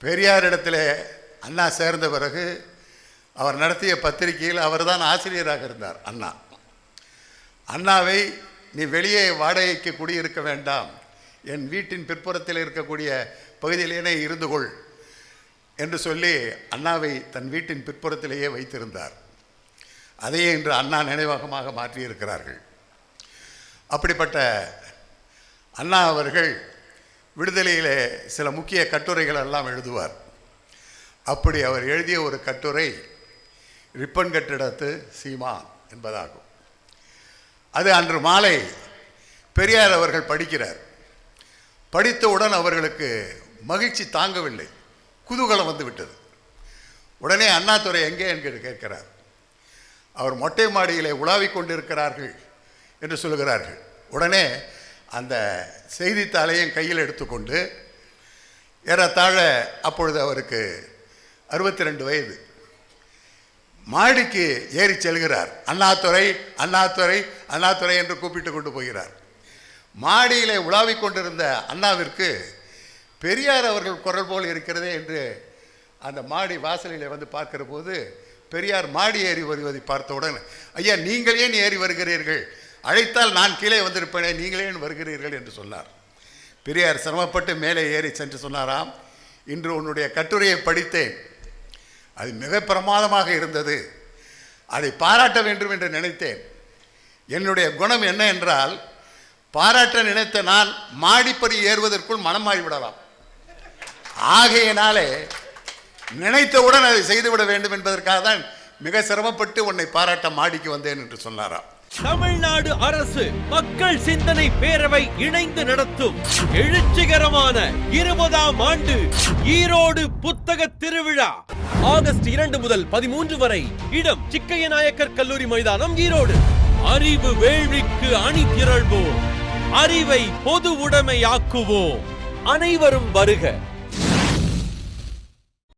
பெரியாரிடத்தில் அண்ணா சேர்ந்த பிறகு அவர் நடத்திய பத்திரிகையில் அவர்தான் ஆசிரியராக இருந்தார் அண்ணா. அண்ணாவை நீ வெளியே வாடகைக்கு குடியிருக்க வேண்டாம். என் வீட்டின் பிற்புறத்தில் இருக்கக்கூடிய பகுதியிலேனே இருந்து கொள் என்று சொல்லி அண்ணாவை தன் வீட்டின் பிற்புறத்திலேயே வைத்திருந்தார். அதையே இன்று அண்ணா நினைவகமாக மாற்றியிருக்கிறார்கள். அப்படிப்பட்ட அண்ணா அவர்கள் விடுதலையிலே சில முக்கிய கட்டுரைகள் எல்லாம் எழுதுவார். அப்படி அவர் எழுதிய ஒரு கட்டுரை ரிப்பன் கட்டிடத்து சீமா என்பதாகும். அது அன்று மாலை பெரியார் அவர்கள் படிக்கிறார். படித்தவுடன் அவர்களுக்கு மகிழ்ச்சி தாங்கவில்லை. குதூகலம் வந்து விட்டது. உடனே அண்ணாதுரை எங்கே? என்று கேட்கிறார். அவர் மொட்டை மாடியிலே உலாவிக் கொண்டிருக்கிறார்கள் என்று சொல்கிறார்கள். உடனே அந்த செய்தித்தாளையும் கையில் எடுத்துக்கொண்டு ஏறத்தாழ அப்பொழுது அவருக்கு அறுபத்தி ரெண்டு வயது. மாடிக்கு ஏறி செல்கிறார். அண்ணாத்துறை அண்ணாத்துறை அண்ணாத்துறை என்று கூப்பிட்டு கொண்டு போகிறார். மாடியிலே உலாவிக் கொண்டிருந்த அண்ணாவிற்கு பெரியார் அவர்கள் குரல் போல் இருக்கிறதே என்று அந்த மாடி வாசலிலே வந்து பார்க்கிற போது பெரியார் மாடி ஏறி வருவதை பார்த்தவுடன் ஐயா நீங்கள் ஏன் ஏறி வருகிறீர்கள். அழைத்தால் நான் கீழே வந்திருப்பேனே நீங்களே வருகிறீர்கள் என்று சொன்னார். பெரியார் சிரமப்பட்டு மேலே ஏறி சென்று சொன்னாராம் இன்று உன்னுடைய கட்டுரையை படித்தேன். அது மிக பிரமாதமாக இருந்தது. அதை பாராட்ட வேண்டும் என்று நினைத்தேன். என்னுடைய குணம் என்ன என்றால் பாராட்ட நினைத்த நான் மாடிப்படி ஏறுவதற்குள் மனமாகிவிடலாம் ஆகையினாலே நினைத்தவுடன் அதை செய்துவிட வேண்டும் என்பதற்காக தான் மிக சிரமப்பட்டு உன்னை பாராட்ட மாடிக்கு வந்தேன் என்று சொன்னாராம். தமிழ்நாடு அரசு மக்கள் சிந்தனை பேரவை இணைந்து நடத்தும் எழுச்சிகரமான இருபதாம் ஆண்டு ஈரோடு புத்தக திருவிழா. ஆகஸ்ட் இரண்டு முதல் பதிமூன்று வரை இடம் சிக்கைய நாயக்கர் கல்லூரி மைதானம் ஈரோடு. அறிவு வேள்விக்கு அணி திரள்வோம். அறிவை பொது உடைமையாக்குவோம். அனைவரும் வருக.